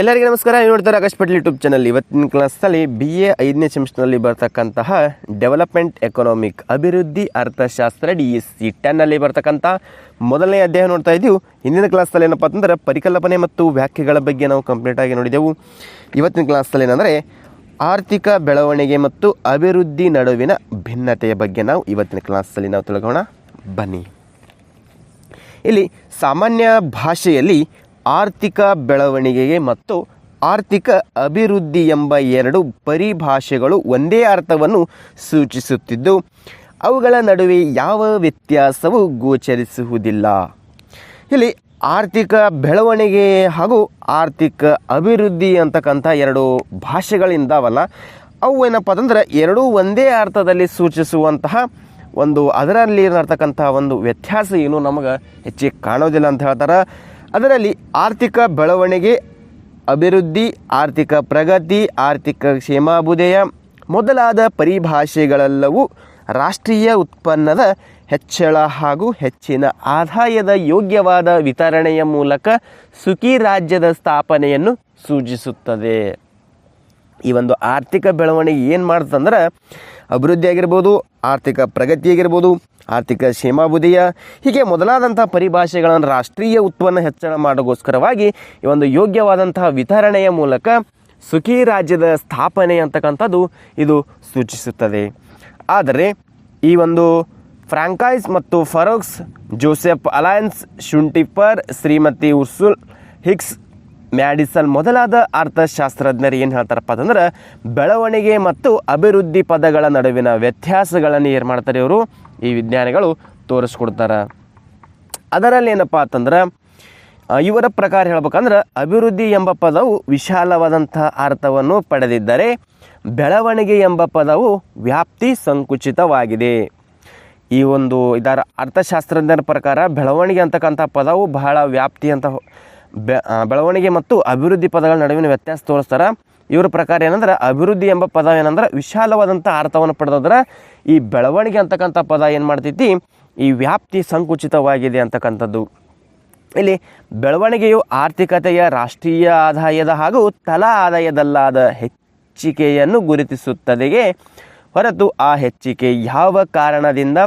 ಎಲ್ಲರಿಗೂ ನಮಸ್ಕಾರ. ನೀವು ನೋಡ್ತಾರೆ ಆಕಾಶ್ ಪಟೇಲ್ ಯೂಟ್ಯೂಬ್ ಚಾನಲ್. ಇವತ್ತಿನ ಕ್ಲಾಸಲ್ಲಿ ಬಿ ಎ ಐದನೇ ಸೆಮಿಸ್ಟರ್ನಲ್ಲಿ ಬರ್ತಕ್ಕಂತಹ ಡೆವಲಪ್ಮೆಂಟ್ ಎಕನಾಮಿಕ್ ಅಭಿವೃದ್ಧಿ, ಅರ್ಥಶಾಸ್ತ್ರ ಡಿ ಎಸ್ ಸಿ ಟೆನ್ನಲ್ಲಿ ಬರ್ತಕ್ಕಂಥ ಮೊದಲನೇ ಅಧ್ಯಾಯ ನೋಡ್ತಾ ಇದ್ದೀವಿ. ಹಿಂದಿನ ಕ್ಲಾಸಲ್ಲಿ ಏನಪ್ಪ ಅಂತಂದ್ರೆ ಪರಿಕಲ್ಪನೆ ಮತ್ತು ವ್ಯಾಖ್ಯೆಗಳ ಬಗ್ಗೆ ನಾವು ಕಂಪ್ಲೀಟಾಗಿ ನೋಡಿದೆವು. ಇವತ್ತಿನ ಕ್ಲಾಸಲ್ಲಿ ಏನಂದರೆ ಆರ್ಥಿಕ ಬೆಳವಣಿಗೆ ಮತ್ತು ಅಭಿವೃದ್ಧಿ ನಡುವಿನ ಭಿನ್ನತೆಯ ಬಗ್ಗೆ ನಾವು ಇವತ್ತಿನ ಕ್ಲಾಸಲ್ಲಿ ನಾವು ತಿಳ್ಕೋಣ ಬನ್ನಿ. ಇಲ್ಲಿ ಸಾಮಾನ್ಯ ಭಾಷೆಯಲ್ಲಿ ಆರ್ಥಿಕ ಬೆಳವಣಿಗೆಗೆ ಮತ್ತು ಆರ್ಥಿಕ ಅಭಿವೃದ್ಧಿ ಎಂಬ ಎರಡು ಪರಿಭಾಷೆಗಳು ಒಂದೇ ಅರ್ಥವನ್ನು ಸೂಚಿಸುತ್ತಿದ್ದು, ಅವುಗಳ ನಡುವೆ ಯಾವ ವ್ಯತ್ಯಾಸವೂ ಗೋಚರಿಸುವುದಿಲ್ಲ. ಇಲ್ಲಿ ಆರ್ಥಿಕ ಬೆಳವಣಿಗೆ ಹಾಗೂ ಆರ್ಥಿಕ ಅಭಿವೃದ್ಧಿ ಅಂತಕ್ಕಂಥ ಎರಡು ಭಾಷೆಗಳಿಂದಾವಲ್ಲ, ಅವು ಏನಪ್ಪ ಅಂತಂದ್ರೆ ಎರಡೂ ಒಂದೇ ಅರ್ಥದಲ್ಲಿ ಸೂಚಿಸುವಂತಹ ಒಂದು ಅದರಲ್ಲಿ ಇರತಕ್ಕಂಥ ಒಂದು ವ್ಯತ್ಯಾಸ ಏನು ನಮಗೆ ಹೆಚ್ಚಿಗೆ ಕಾಣೋದಿಲ್ಲ ಅಂತ ಹೇಳ್ತಾರೆ. ಅದರಲ್ಲಿ ಆರ್ಥಿಕ ಬೆಳವಣಿಗೆ, ಅಭಿವೃದ್ಧಿ, ಆರ್ಥಿಕ ಪ್ರಗತಿ, ಆರ್ಥಿಕ ಕ್ಷೇಮಾಭುದಯ ಮೊದಲಾದ ಪರಿಭಾಷೆಗಳೆಲ್ಲವೂ ರಾಷ್ಟ್ರೀಯ ಉತ್ಪನ್ನದ ಹೆಚ್ಚಳ ಹಾಗೂ ಹೆಚ್ಚಿನ ಆದಾಯದ ಯೋಗ್ಯವಾದ ವಿತರಣೆಯ ಮೂಲಕ ಸುಖಿ ರಾಜ್ಯದ ಸ್ಥಾಪನೆಯನ್ನು ಸೂಚಿಸುತ್ತದೆ. ಈ ಒಂದು ಆರ್ಥಿಕ ಬೆಳವಣಿಗೆ ಏನು ಮಾಡ್ತಂದ್ರೆ ಅಭಿವೃದ್ಧಿ ಆಗಿರ್ಬೋದು, ಆರ್ಥಿಕ ಪ್ರಗತಿ ಆಗಿರ್ಬೋದು, ಆರ್ಥಿಕ ಕ್ಷೇಮಾಬುದಿಯ ಹೀಗೆ ಮೊದಲಾದಂಥ ಪರಿಭಾಷೆಗಳನ್ನು ರಾಷ್ಟ್ರೀಯ ಉತ್ಪನ್ನ ಹೆಚ್ಚಳ ಮಾಡೋಗೋಸ್ಕರವಾಗಿ ಈ ಒಂದು ಯೋಗ್ಯವಾದಂತಹ ವಿತರಣೆಯ ಮೂಲಕ ಸುಖಿ ರಾಜ್ಯದ ಸ್ಥಾಪನೆ ಅಂತಕ್ಕಂಥದ್ದು ಇದು ಸೂಚಿಸುತ್ತದೆ. ಆದರೆ ಈ ಒಂದು ಫ್ರಾಂಕೈಸ್ ಮತ್ತು Perroux Joseph Alois Schumpeter Shrimati Ursula Hicks Madison ಮೊದಲಾದ ಅರ್ಥಶಾಸ್ತ್ರಜ್ಞರು ಏನು ಹೇಳ್ತಾರಪ್ಪ ಅಂತಂದ್ರೆ, ಬೆಳವಣಿಗೆ ಮತ್ತು ಅಭಿವೃದ್ಧಿ ಪದಗಳ ನಡುವಿನ ವ್ಯತ್ಯಾಸಗಳನ್ನು ಏನು ಮಾಡ್ತಾರೆ ಇವರು? ಈ ವಿಜ್ಞಾನಿಗಳು ತೋರಿಸ್ಕೊಡ್ತಾರೆ. ಅದರಲ್ಲಿ ಏನಪ್ಪ ಅಂತಂದ್ರೆ ಇವರ ಪ್ರಕಾರ ಹೇಳ್ಬೇಕಂದ್ರೆ, ಅಭಿವೃದ್ಧಿ ಎಂಬ ಪದವು ವಿಶಾಲವಾದಂತಹ ಅರ್ಥವನ್ನು ಪಡೆದಿದ್ದರೆ, ಬೆಳವಣಿಗೆ ಎಂಬ ಪದವು ವ್ಯಾಪ್ತಿ ಸಂಕುಚಿತವಾಗಿದೆ. ಈ ಒಂದು ಇದರ ಅರ್ಥಶಾಸ್ತ್ರಜ್ಞರ ಪ್ರಕಾರ ಬೆಳವಣಿಗೆ ಅಂತಕ್ಕಂಥ ಪದವು ಬಹಳ ವ್ಯಾಪ್ತಿ ಅಂತ ಬೆಳವಣಿಗೆ ಮತ್ತು ಅಭಿವೃದ್ಧಿ ಪದಗಳ ನಡುವಿನ ವ್ಯತ್ಯಾಸ ತೋರಿಸ್ತಾರೆ. ಇವರ ಪ್ರಕಾರ ಏನಂದ್ರೆ, ಅಭಿವೃದ್ಧಿ ಎಂಬ ಪದ ಏನಂದ್ರೆ ವಿಶಾಲವಾದಂಥ ಅರ್ಥವನ್ನು ಪಡೆದ್ರೆ ಈ ಬೆಳವಣಿಗೆ ಅಂತಕ್ಕಂಥ ಪದ ಏನು ಮಾಡ್ತೈತಿ? ಈ ವ್ಯಾಪ್ತಿ ಸಂಕುಚಿತವಾಗಿದೆ ಅಂತಕ್ಕಂಥದ್ದು. ಇಲ್ಲಿ ಬೆಳವಣಿಗೆಯು ಆರ್ಥಿಕತೆಯ ರಾಷ್ಟ್ರೀಯ ಆದಾಯದ ಹಾಗೂ ತಲಾ ಆದಾಯದಲ್ಲಾದ ಹೆಚ್ಚಿಕೆಯನ್ನು ಗುರುತಿಸುತ್ತದೆ ಹೊರತು ಆ ಹೆಚ್ಚಿಕೆ ಯಾವ ಕಾರಣದಿಂದ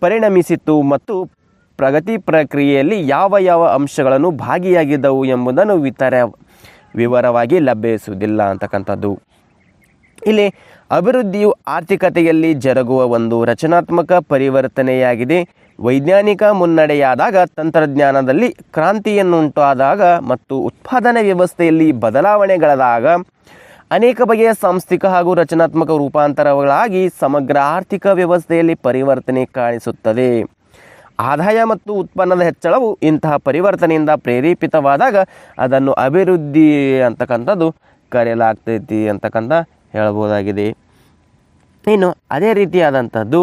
ಪರಿಣಮಿಸಿತು ಮತ್ತು ಪ್ರಗತಿ ಪ್ರಕ್ರಿಯೆಯಲ್ಲಿ ಯಾವ ಯಾವ ಅಂಶಗಳನ್ನು ಭಾಗಿಯಾಗಿದ್ದವು ಎಂಬುದನ್ನು ವಿತರ ವಿವರವಾಗಿ ಲಭ್ಯಿಸುವುದಿಲ್ಲ ಅಂತಕ್ಕಂಥದ್ದು. ಇಲ್ಲಿ ಅಭಿವೃದ್ಧಿಯು ಆರ್ಥಿಕತೆಯಲ್ಲಿ ಜರುಗುವ ಒಂದು ರಚನಾತ್ಮಕ ಪರಿವರ್ತನೆಯಾಗಿದೆ. ವೈಜ್ಞಾನಿಕ ಮುನ್ನಡೆಯಾದಾಗ ತಂತ್ರಜ್ಞಾನದಲ್ಲಿ ಕ್ರಾಂತಿಯನ್ನುಂಟಾದಾಗ ಮತ್ತು ಉತ್ಪಾದನಾ ವ್ಯವಸ್ಥೆಯಲ್ಲಿ ಬದಲಾವಣೆಗಳಾದಾಗ ಅನೇಕ ಬಗೆಯ ಸಾಂಸ್ಥಿಕ ಹಾಗೂ ರಚನಾತ್ಮಕ ರೂಪಾಂತರಗಳಾಗಿ ಸಮಗ್ರ ಆರ್ಥಿಕ ವ್ಯವಸ್ಥೆಯಲ್ಲಿ ಪರಿವರ್ತನೆ ಕಾಣಿಸುತ್ತದೆ. ಆದಾಯ ಮತ್ತು ಉತ್ಪನ್ನದ ಹೆಚ್ಚಳವು ಇಂತಹ ಪರಿವರ್ತನೆಯಿಂದ ಪ್ರೇರೇಪಿತವಾದಾಗ ಅದನ್ನು ಅಭಿವೃದ್ಧಿ ಅಂತಕ್ಕಂಥದ್ದು ಕರೆಯಲಾಗ್ತೈತಿ ಅಂತಕ್ಕಂಥ ಹೇಳ್ಬೋದಾಗಿದೆ. ಇನ್ನು ಅದೇ ರೀತಿಯಾದಂಥದ್ದು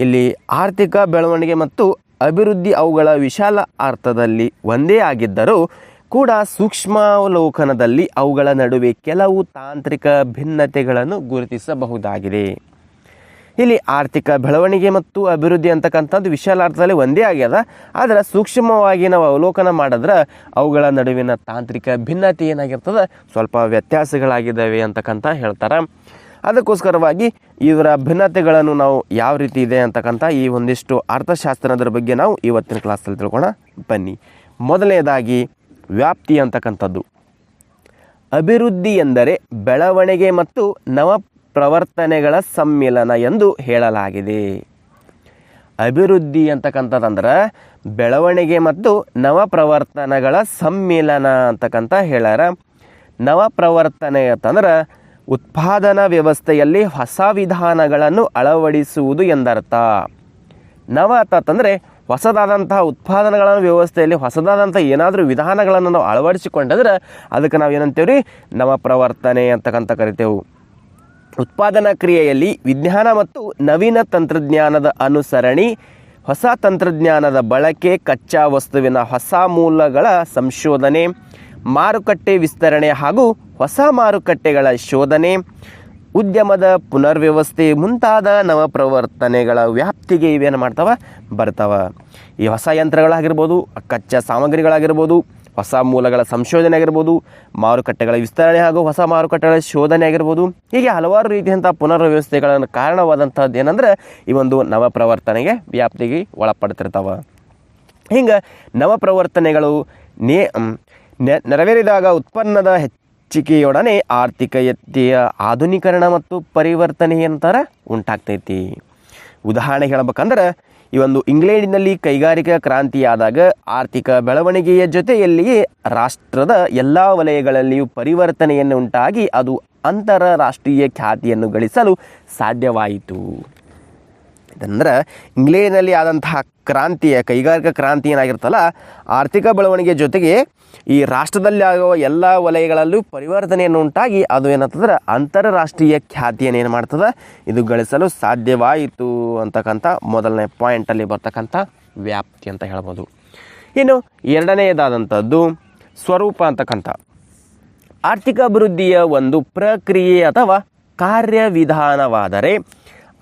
ಇಲ್ಲಿ ಆರ್ಥಿಕ ಬೆಳವಣಿಗೆ ಮತ್ತು ಅಭಿವೃದ್ಧಿ ಅವುಗಳ ವಿಶಾಲ ಅರ್ಥದಲ್ಲಿ ಒಂದೇ ಆಗಿದ್ದರೂ ಕೂಡ ಸೂಕ್ಷ್ಮಾವಲೋಕನದಲ್ಲಿ ಅವುಗಳ ನಡುವೆ ಕೆಲವು ತಾಂತ್ರಿಕ ಭಿನ್ನತೆಗಳನ್ನು ಗುರುತಿಸಬಹುದಾಗಿದೆ. ಇಲ್ಲಿ ಆರ್ಥಿಕ ಬೆಳವಣಿಗೆ ಮತ್ತು ಅಭಿವೃದ್ಧಿ ಅಂತಕ್ಕಂಥದ್ದು ವಿಶಾಲ ಅರ್ಥದಲ್ಲಿ ಒಂದೇ ಆಗ್ಯದ. ಆದರೆ ಸೂಕ್ಷ್ಮವಾಗಿ ನಾವು ಅವಲೋಕನ ಮಾಡಿದ್ರೆ ಅವುಗಳ ನಡುವಿನ ತಾಂತ್ರಿಕ ಭಿನ್ನತೆ ಏನಾಗಿರ್ತದೆ? ಸ್ವಲ್ಪ ವ್ಯತ್ಯಾಸಗಳಾಗಿದ್ದಾವೆ ಅಂತಕ್ಕಂಥ ಹೇಳ್ತಾರೆ. ಅದಕ್ಕೋಸ್ಕರವಾಗಿ ಇವರ ಭಿನ್ನತೆಗಳನ್ನು ನಾವು ಯಾವ ರೀತಿ ಇದೆ ಅಂತಕ್ಕಂಥ ಈ ಒಂದಿಷ್ಟು ಅರ್ಥಶಾಸ್ತ್ರದ ಬಗ್ಗೆ ನಾವು ಇವತ್ತಿನ ಕ್ಲಾಸಲ್ಲಿ ತಿಳ್ಕೊಳ ಬನ್ನಿ. ಮೊದಲನೇದಾಗಿ ವ್ಯಾಪ್ತಿ ಅಂತಕ್ಕಂಥದ್ದು. ಅಭಿವೃದ್ಧಿ ಎಂದರೆ ಬೆಳವಣಿಗೆ ಮತ್ತು ನವ ಪ್ರವರ್ತನೆಗಳ ಸಮ್ಮಿಲನ ಎಂದು ಹೇಳಲಾಗಿದೆ. ಅಭಿವೃದ್ಧಿ ಅಂತಕ್ಕಂಥದ್ದಂದ್ರೆ ಬೆಳವಣಿಗೆ ಮತ್ತು ನವ ಪ್ರವರ್ತನಗಳ ಸಮ್ಮಿಲನ ಅಂತಕ್ಕಂಥ ಹೇಳ್ಯಾರ. ನವ ಪ್ರವರ್ತನೆ ಅಂತಂದ್ರೆ ಉತ್ಪಾದನಾ ವ್ಯವಸ್ಥೆಯಲ್ಲಿ ಹೊಸ ವಿಧಾನಗಳನ್ನು ಅಳವಡಿಸುವುದು ಎಂದರ್ಥ. ನವ ಅಂತಂದರೆ ಹೊಸದಾದಂತಹ ಉತ್ಪಾದನೆಗಳ ವ್ಯವಸ್ಥೆಯಲ್ಲಿ ಹೊಸದಾದಂಥ ಏನಾದರೂ ವಿಧಾನಗಳನ್ನು ನಾವು ಅಳವಡಿಸಿಕೊಂಡಿದ್ರೆ ಅದಕ್ಕೆ ನಾವು ಏನಂತೇವೆ ರೀ ನವ ಪ್ರವರ್ತನೆ ಅಂತಕ್ಕಂಥ ಕರಿತೇವೆ. ಉತ್ಪಾದನಾ ಕ್ರಿಯೆಯಲ್ಲಿ ವಿಜ್ಞಾನ ಮತ್ತು ನವೀನ ತಂತ್ರಜ್ಞಾನದ ಅನುಸರಣಿ, ಹೊಸ ತಂತ್ರಜ್ಞಾನದ ಬಳಕೆ, ಕಚ್ಚಾ ವಸ್ತುವಿನ ಹೊಸ ಮೂಲಗಳ ಸಂಶೋಧನೆ, ಮಾರುಕಟ್ಟೆ ವಿಸ್ತರಣೆ ಹಾಗೂ ಹೊಸ ಮಾರುಕಟ್ಟೆಗಳ ಶೋಧನೆ, ಉದ್ಯಮದ ಪುನರ್ವ್ಯವಸ್ಥೆ ಮುಂತಾದ ನವ ಪ್ರವರ್ತನೆಗಳ ವ್ಯಾಪ್ತಿಗೆ ಇವೇನು ಮಾಡ್ತಾವ, ಬರ್ತಾವ. ಈ ಹೊಸ ಯಂತ್ರಗಳಾಗಿರ್ಬೋದು, ಕಚ್ಚಾ ಸಾಮಗ್ರಿಗಳಾಗಿರ್ಬೋದು ಹೊಸ ಮೂಲಗಳ ಸಂಶೋಧನೆ ಆಗಿರ್ಬೋದು, ಮಾರುಕಟ್ಟೆಗಳ ವಿಸ್ತರಣೆ ಹಾಗೂ ಹೊಸ ಮಾರುಕಟ್ಟೆಗಳ ಶೋಧನೆ ಆಗಿರ್ಬೋದು, ಹೀಗೆ ಹಲವಾರು ರೀತಿಯಂಥ ಪುನರ್ವ್ಯವಸ್ಥೆಗಳನ್ನು ಕಾರಣವಾದಂಥದ್ದು ಏನಂದ್ರೆ, ಈ ಒಂದು ನವಪ್ರವರ್ತನೆಗೆ ವ್ಯಾಪ್ತಿಗೆ ಒಳಪಡ್ತಿರ್ತಾವ. ಹಿಂಗೆ ನವಪ್ರವರ್ತನೆಗಳು ನೇ ನೆರವೇರಿದಾಗ ಉತ್ಪನ್ನದ ಹೆಚ್ಚಿಕೆಯೊಡನೆ ಆರ್ಥಿಕತೆಯ ಆಧುನೀಕರಣ ಮತ್ತು ಪರಿವರ್ತನೆ ಅಂತಾರ ಉಂಟಾಗ್ತೈತಿ. ಉದಾಹರಣೆ ಹೇಳ್ಬೇಕಂದ್ರೆ ಈ ಒಂದು ಇಂಗ್ಲೆಂಡಿನಲ್ಲಿ ಕೈಗಾರಿಕಾ ಕ್ರಾಂತಿಯಾದಾಗ ಆರ್ಥಿಕ ಬೆಳವಣಿಗೆಯ ಜೊತೆಯಲ್ಲಿಯೇ ರಾಷ್ಟ್ರದ ಎಲ್ಲ ವಲಯಗಳಲ್ಲಿಯೂ ಪರಿವರ್ತನೆಯನ್ನು ಉಂಟಾಗಿ ಅದು ಅಂತಾರಾಷ್ಟ್ರೀಯ ಖ್ಯಾತಿಯನ್ನು ಗಳಿಸಲು ಸಾಧ್ಯವಾಯಿತು. ಇದಂದ್ರೆ ಇಂಗ್ಲೆಂಡ್ನಲ್ಲಿ ಆದಂತಹ ಕ್ರಾಂತಿಯ ಕೈಗಾರಿಕಾ ಕ್ರಾಂತಿ ಏನಾಗಿರ್ತಲ್ಲ ಆರ್ಥಿಕ ಬೆಳವಣಿಗೆ ಜೊತೆಗೆ ಈ ರಾಷ್ಟ್ರದಲ್ಲಿ ಆಗುವ ಎಲ್ಲ ವಲಯಗಳಲ್ಲೂ ಪರಿವರ್ತನೆಯನ್ನು ಉಂಟಾಗಿ ಅದು ಏನಂತಂದ್ರೆ ಅಂತಾರಾಷ್ಟ್ರೀಯ ಖ್ಯಾತಿಯನ್ನು ಏನು ಮಾಡ್ತದೆ, ಇದು ಗಳಿಸಲು ಸಾಧ್ಯವಾಯಿತು ಅಂತಕ್ಕಂಥ ಮೊದಲನೇ ಪಾಯಿಂಟಲ್ಲಿ ಬರ್ತಕ್ಕಂಥ ವ್ಯಾಪ್ತಿ ಅಂತ ಹೇಳ್ಬೋದು. ಇನ್ನು ಎರಡನೆಯದಾದಂಥದ್ದು ಸ್ವರೂಪ ಅಂತಕ್ಕಂಥ. ಆರ್ಥಿಕ ಅಭಿವೃದ್ಧಿಯ ಒಂದು ಪ್ರಕ್ರಿಯೆ ಅಥವಾ ಕಾರ್ಯವಿಧಾನವಾದರೆ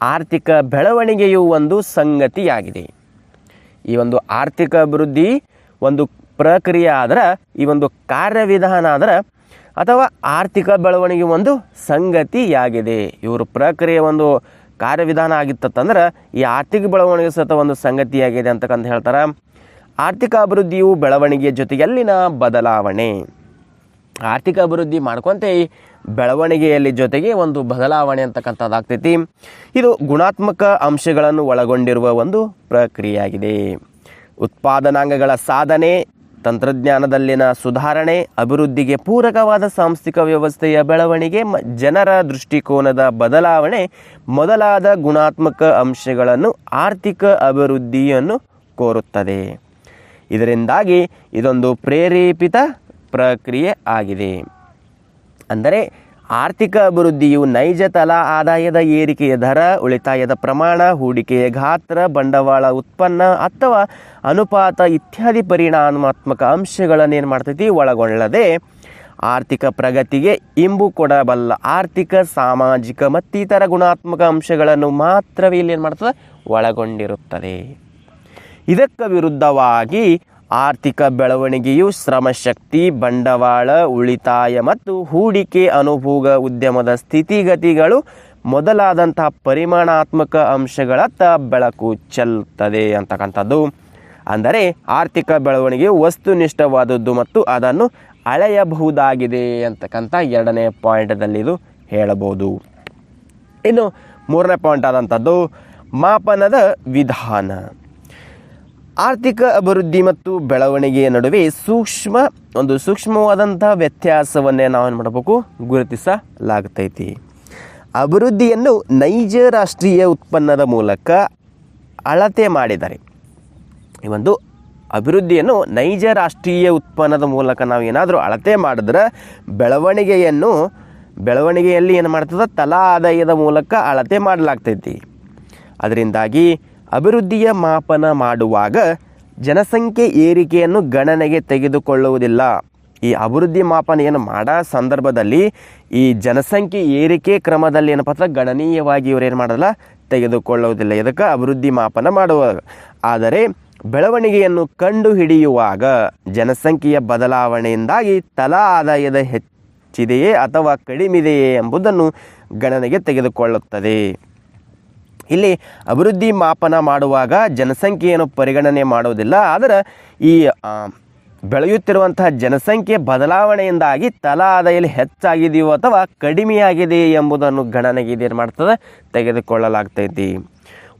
ಆರ್ಥಿಕ ಬೆಳವಣಿಗೆಯು ಒಂದು ಸಂಗತಿಯಾಗಿದೆ. ಈ ಒಂದು ಆರ್ಥಿಕ ಅಭಿವೃದ್ಧಿ ಒಂದು ಪ್ರಕ್ರಿಯೆ ಆದ್ರೆ ಈ ಒಂದು ಕಾರ್ಯವಿಧಾನ ಆದ್ರೆ, ಅಥವಾ ಆರ್ಥಿಕ ಬೆಳವಣಿಗೆ ಒಂದು ಸಂಗತಿಯಾಗಿದೆ. ಇವರು ಪ್ರಕ್ರಿಯೆ ಒಂದು ಕಾರ್ಯವಿಧಾನ ಆಗಿತ್ತಂದ್ರೆ ಈ ಆರ್ಥಿಕ ಬೆಳವಣಿಗೆ ಸತ ಒಂದು ಸಂಗತಿಯಾಗಿದೆ ಅಂತಕ್ಕಂತ ಹೇಳ್ತಾರೆ. ಆರ್ಥಿಕ ಅಭಿವೃದ್ಧಿಯು ಬೆಳವಣಿಗೆಯ ಜೊತೆಯಲ್ಲಿನ ಬದಲಾವಣೆ. ಆರ್ಥಿಕ ಅಭಿವೃದ್ಧಿ ಮಾಡ್ಕೊಂತೆ ಬೆಳವಣಿಗೆಯಲ್ಲಿ ಜೊತೆಗೆ ಒಂದು ಬದಲಾವಣೆ ಅಂತಕ್ಕಂಥದ್ದಾಗ್ತೈತಿ. ಇದು ಗುಣಾತ್ಮಕ ಅಂಶಗಳನ್ನು ಒಳಗೊಂಡಿರುವ ಒಂದು ಪ್ರಕ್ರಿಯೆಯಾಗಿದೆ. ಉತ್ಪಾದನಾಂಗಗಳ ಸಾಧನೆ, ತಂತ್ರಜ್ಞಾನದಲ್ಲಿನ ಸುಧಾರಣೆ, ಅಭಿವೃದ್ಧಿಗೆ ಪೂರಕವಾದ ಸಾಂಸ್ಥಿಕ ವ್ಯವಸ್ಥೆಯ ಬೆಳವಣಿಗೆ ಜನರ ದೃಷ್ಟಿಕೋನದ ಬದಲಾವಣೆ ಮೊದಲಾದ ಗುಣಾತ್ಮಕ ಅಂಶಗಳನ್ನು ಆರ್ಥಿಕ ಅಭಿವೃದ್ಧಿಯನ್ನು ಕೋರುತ್ತದೆ. ಇದರಿಂದಾಗಿ ಇದೊಂದು ಪ್ರೇರೇಪಿತ ಪ್ರಕ್ರಿಯೆ ಆಗಿದೆ. ಅಂದರೆ ಆರ್ಥಿಕ ಅಭಿವೃದ್ಧಿಯು ನೈಜ ತಲಾ ಆದಾಯದ ಏರಿಕೆಯ ದರ, ಉಳಿತಾಯದ ಪ್ರಮಾಣ, ಹೂಡಿಕೆಯ ಗಾತ್ರ, ಬಂಡವಾಳ ಉತ್ಪನ್ನ ಅಥವಾ ಅನುಪಾತ ಇತ್ಯಾದಿ ಪರಿಣಾಮಾತ್ಮಕ ಅಂಶಗಳನ್ನು ಏನು ಮಾಡ್ತೈತಿ? ಒಳಗೊಳ್ಳದೆ ಆರ್ಥಿಕ ಪ್ರಗತಿಗೆ ಇಂಬು ಕೊಡಬಲ್ಲ ಆರ್ಥಿಕ, ಸಾಮಾಜಿಕ ಮತ್ತಿತರ ಗುಣಾತ್ಮಕ ಅಂಶಗಳನ್ನು ಮಾತ್ರವೇ ಇಲ್ಲಿ ಏನು ಮಾಡ್ತದೆ? ಒಳಗೊಂಡಿರುತ್ತದೆ. ಇದಕ್ಕೆ ವಿರುದ್ಧವಾಗಿ ಆರ್ಥಿಕ ಬೆಳವಣಿಗೆಯು ಶ್ರಮಶಕ್ತಿ, ಬಂಡವಾಳ, ಉಳಿತಾಯ ಮತ್ತು ಹೂಡಿಕೆ ಅನುಭೋಗ ಉದ್ಯಮದ ಸ್ಥಿತಿಗತಿಗಳು ಮೊದಲಾದಂತಹ ಪರಿಮಾಣಾತ್ಮಕ ಅಂಶಗಳತ್ತ ಬೆಳಕು ಚೆಲ್ಲುತ್ತದೆ ಅಂತಕ್ಕಂಥದ್ದು. ಅಂದರೆ ಆರ್ಥಿಕ ಬೆಳವಣಿಗೆಯು ವಸ್ತುನಿಷ್ಠವಾದದ್ದು ಮತ್ತು ಅದನ್ನು ಅಳೆಯಬಹುದಾಗಿದೆ ಅಂತಕ್ಕಂಥ ಎರಡನೇ ಪಾಯಿಂಟದಲ್ಲಿ ಇದು ಹೇಳಬಹುದು. ಇನ್ನು ಮೂರನೇ ಪಾಯಿಂಟ್ ಆದಂಥದ್ದು ಮಾಪನದ ವಿಧಾನ. ಆರ್ಥಿಕ ಅಭಿವೃದ್ಧಿ ಮತ್ತು ಬೆಳವಣಿಗೆಯ ನಡುವೆ ಸೂಕ್ಷ್ಮ, ಒಂದು ಸೂಕ್ಷ್ಮವಾದಂಥ ವ್ಯತ್ಯಾಸವನ್ನೇ ನಾವೇನು ಮಾಡಬೇಕು? ಗುರುತಿಸಲಾಗ್ತೈತಿ. ಅಭಿವೃದ್ಧಿಯನ್ನು ನೈಜ ರಾಷ್ಟ್ರೀಯ ಉತ್ಪನ್ನದ ಮೂಲಕ ಅಳತೆ ಮಾಡಿದ್ದಾರೆ ಈ ಒಂದು ಅಭಿವೃದ್ಧಿಯನ್ನು ನೈಜ ರಾಷ್ಟ್ರೀಯ ಉತ್ಪನ್ನದ ಮೂಲಕ ನಾವು ಏನಾದರೂ ಅಳತೆ ಮಾಡಿದ್ರೆ ಬೆಳವಣಿಗೆಯನ್ನು, ಬೆಳವಣಿಗೆಯಲ್ಲಿ ಏನು ಮಾಡ್ತದೆ? ತಲಾ ಆದಾಯದ ಮೂಲಕ ಅಳತೆ ಮಾಡಲಾಗ್ತೈತಿ. ಅದರಿಂದಾಗಿ ಅಭಿವೃದ್ಧಿಯ ಮಾಪನ ಮಾಡುವಾಗ ಜನಸಂಖ್ಯೆ ಏರಿಕೆಯನ್ನು ಗಣನೆಗೆ ತೆಗೆದುಕೊಳ್ಳುವುದಿಲ್ಲ. ಈ ಅಭಿವೃದ್ಧಿ ಮಾಪನ ಏನು ಮಾಡೋ ಸಂದರ್ಭದಲ್ಲಿ ಈ ಜನಸಂಖ್ಯೆ ಏರಿಕೆ ಕ್ರಮದಲ್ಲಿ ಏನಪ್ಪ ಅಂದ್ರೆ ಗಣನೀಯವಾಗಿ ಇವರೇನು ಮಾಡಲ್ಲ? ತೆಗೆದುಕೊಳ್ಳುವುದಿಲ್ಲ. ಇದಕ್ಕೆ ಅಭಿವೃದ್ಧಿ ಮಾಪನ ಮಾಡುವಾಗ. ಆದರೆ ಬೆಳವಣಿಗೆಯನ್ನು ಕಂಡುಹಿಡಿಯುವಾಗ ಜನಸಂಖ್ಯೆಯ ಬದಲಾವಣೆಯಿಂದಾಗಿ ತಲಾ ಆದಾಯದ ಹೆಚ್ಚಿದೆಯೇ ಅಥವಾ ಕಡಿಮೆದೆಯೇ ಎಂಬುದನ್ನು ಗಣನೆಗೆ ತೆಗೆದುಕೊಳ್ಳುತ್ತದೆ. ಇಲ್ಲಿ ಅಭಿವೃದ್ಧಿ ಮಾಪನ ಮಾಡುವಾಗ ಜನಸಂಖ್ಯೆಯನ್ನು ಪರಿಗಣನೆ ಮಾಡುವುದಿಲ್ಲ, ಆದರೆ ಈ ಬೆಳೆಯುತ್ತಿರುವಂತಹ ಜನಸಂಖ್ಯೆ ಬದಲಾವಣೆಯಿಂದಾಗಿ ತಲಾ ಆದಾಯಲ್ಲಿ ಹೆಚ್ಚಾಗಿದೆಯೋ ಅಥವಾ ಕಡಿಮೆಯಾಗಿದೆ ಎಂಬುದನ್ನು ಗಣನೆಗೆ ಇದೇನು ಮಾಡ್ತದೆ? ತೆಗೆದುಕೊಳ್ಳಲಾಗ್ತೈತಿ.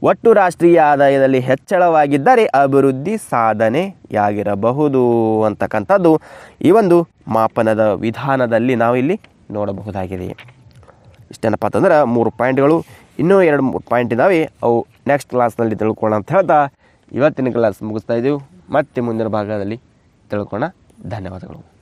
ಒಟ್ಟು ರಾಷ್ಟ್ರೀಯ ಆದಾಯದಲ್ಲಿ ಹೆಚ್ಚಳವಾಗಿದ್ದರೆ ಅಭಿವೃದ್ಧಿ ಸಾಧನೆಯಾಗಿರಬಹುದು ಅಂತಕ್ಕಂಥದ್ದು ಈ ಒಂದು ಮಾಪನದ ವಿಧಾನದಲ್ಲಿ ನಾವು ಇಲ್ಲಿ ನೋಡಬಹುದಾಗಿದೆ. ಇಷ್ಟೇನಪ್ಪ ಅಂತಂದ್ರೆ ಮೂರು ಪಾಯಿಂಟ್ಗಳು. ಇನ್ನೂ ಎರಡು ಮೂರು ಪಾಯಿಂಟ್ ಇದ್ದಾವೆ ಅವು ನೆಕ್ಸ್ಟ್ ಕ್ಲಾಸ್ನಲ್ಲಿ ತಿಳ್ಕೊಳ್ಳೋಣ ಅಂತ ಹೇಳ್ತಾ ಇವತ್ತಿನ ಕ್ಲಾಸ್ ಮುಗಿಸ್ತಾ ಇದ್ದೀವಿ ಮತ್ತೆ ಮುಂದಿನ ಭಾಗದಲ್ಲಿ ತಿಳ್ಕೊಳ್ಳೋಣ. ಧನ್ಯವಾದಗಳು.